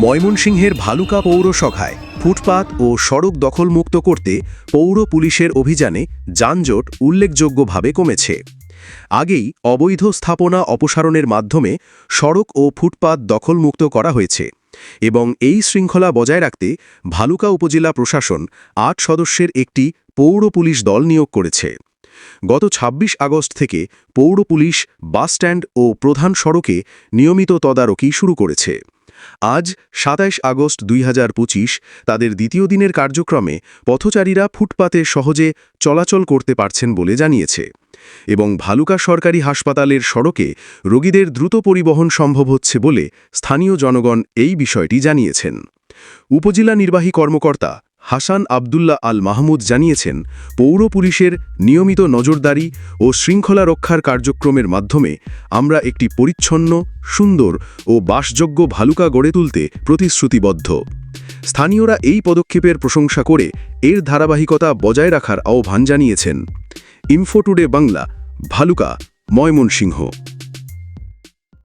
ময়মনসিংহের ভালুকা পৌরসভায় ফুটপাত ও সড়ক দখলমুক্ত করতে পৌর পুলিশের অভিযানে যানজট উল্লেখযোগ্যভাবে কমেছে। আগেই অবৈধ স্থাপনা অপসারণের মাধ্যমে সড়ক ও ফুটপাত দখলমুক্ত করা হয়েছে এবং এই শৃঙ্খলা বজায় রাখতে ভালুকা উপজেলা প্রশাসন আট সদস্যের একটি পৌর পুলিশ দল নিয়োগ করেছে। গত ২৬ আগস্ট থেকে পৌর পুলিশ বাসস্ট্যান্ড ও প্রধান সড়কে নিয়মিত তদারকি শুরু করেছে। আজ ২৭ আগস্ট দুই হাজার পঁচিশ, তাদের দ্বিতীয় দিনের কার্যক্রমে পথচারীরা ফুটপাতে সহজে চলাচল করতে পারছেন বলে জানিয়েছে এবং ভালুকা সরকারি হাসপাতালের সড়কে রোগীদের দ্রুত পরিবহন সম্ভব হচ্ছে বলে স্থানীয় জনগণ এই বিষয়টি জানিয়েছেন। উপজেলা নির্বাহী কর্মকর্তা হাসান আবদুল্লাহ আল মাহমুদ জানিয়েছেন, পৌর পুলিশের নিয়মিত নজরদারি ও শৃঙ্খলা রক্ষার কার্যক্রমের মাধ্যমে আমরা একটি পরিচ্ছন্ন, সুন্দর ও বাসযোগ্য ভালুকা গড়ে তুলতে প্রতিশ্রুতিবদ্ধ। স্থানীয়রা এই পদক্ষেপের প্রশংসা করে এর ধারাবাহিকতা বজায় রাখার আহ্বান জানিয়েছেন। ইনফোটুডে বাংলা, ভালুকা, ময়মনসিংহ।